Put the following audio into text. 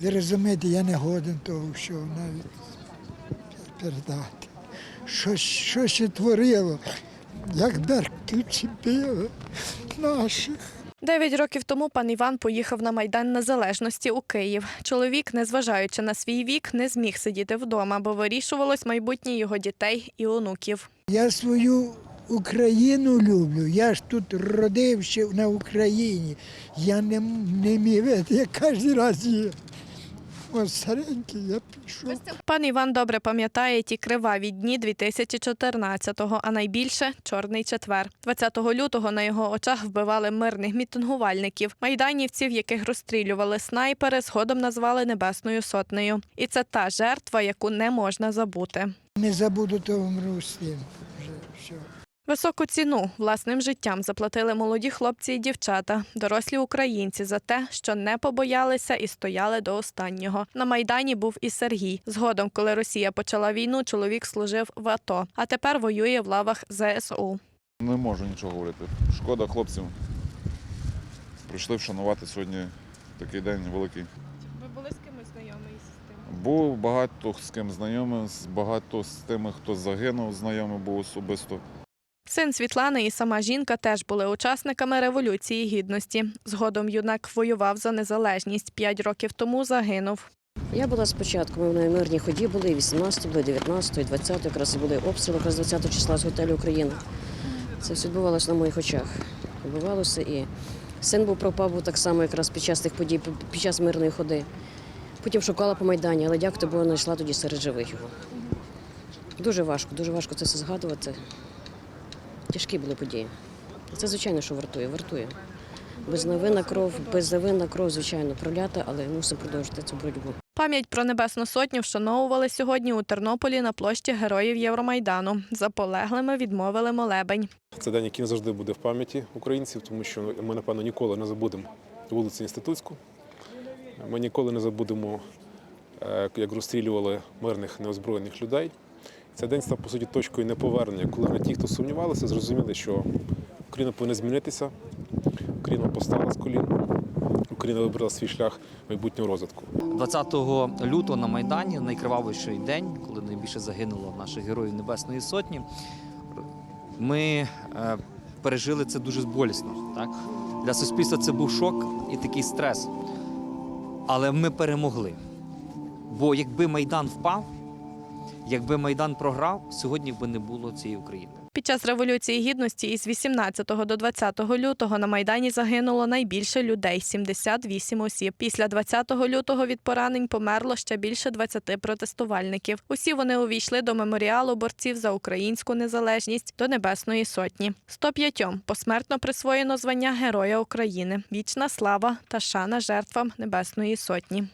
Ви розумієте, я не годен того, що навіть передати. Що, що ще творило, як беркутці били наших. Дев'ять років тому пан Іван поїхав на Майдан Незалежності у Київ. Чоловік, незважаючи на свій вік, не зміг сидіти вдома, бо вирішувалось майбутнє його дітей і онуків. Я свою Україну люблю. Я ж тут родився на Україні. Я не, не міг, вийти, я кожен раз є. Ось старенький, я пішов. Пан Іван добре пам'ятає ті криваві дні 2014-го, а найбільше чорний четвер. 20 лютого на його очах вбивали мирних мітингувальників, майданівців, яких розстрілювали снайпери, згодом назвали небесною сотнею. І це та жертва, яку не можна забути. Не забуду того тим. Вже все. Високу ціну власним життям заплатили молоді хлопці і дівчата, дорослі українці за те, що не побоялися і стояли до останнього. На майдані був і Сергій. Згодом, коли Росія почала війну, чоловік служив в АТО, а тепер воює в лавах ЗСУ. Не можу нічого говорити. Шкода хлопців. Прийшли вшанувати сьогодні такий день великий. Ви були з кимось знайомі з тим? Був багато з ким знайомий, з- багато з тими, хто загинув, знайомий був особисто. Син Світлани і сама жінка теж були учасниками революції гідності. Згодом юнак воював за незалежність. П'ять років тому загинув. Я була спочатку, ми на мирній ході були, і 18 були, 19, 20, якраз і були обстріли якраз 20 числа з готелю Україна. Це все відбувалося на моїх очах. Відбувалося і син був пропав був так само якраз під час тих подій, під час мирної ходи. Потім шукала по Майдані, але дякувати Богу, знайшла тоді серед живих його. Дуже важко, дуже важко це все згадувати. Тяжкі були події. Це, звичайно, що вартує, вартує. Безневинна кров, безневинна кров, звичайно, пролята, але мусимо продовжити цю боротьбу. Пам'ять про Небесну Сотню вшановували сьогодні у Тернополі на площі Героїв Євромайдану. За полеглими відмовили молебень. Це день, який завжди буде в пам'яті українців, тому що ми, напевно, ніколи не забудемо вулицю Інститутську. Ми ніколи не забудемо, е, як розстрілювали мирних неозброєних людей. Цей день став, по суті, точкою неповернення, коли на ті, хто сумнівалися, зрозуміли, що Україна повинна змінитися, Україна постала з колін, Україна вибрала свій шлях майбутнього розвитку. 20 лютого на Майдані, найкривавіший день, коли найбільше загинуло наших героїв Небесної Сотні. Ми е, пережили це дуже болісно. Так? Для суспільства це був шок і такий стрес. Але ми перемогли. Бо якби Майдан впав, якби Майдан програв, сьогодні б не було цієї України. Під час революції гідності із 18 до 20 лютого на майдані загинуло найбільше людей 78 осіб. Після 20 лютого від поранень померло ще більше 20 протестувальників. Усі вони увійшли до меморіалу борців за українську незалежність до Небесної Сотні. 105 посмертно присвоєно звання Героя України, вічна слава та шана жертвам Небесної Сотні.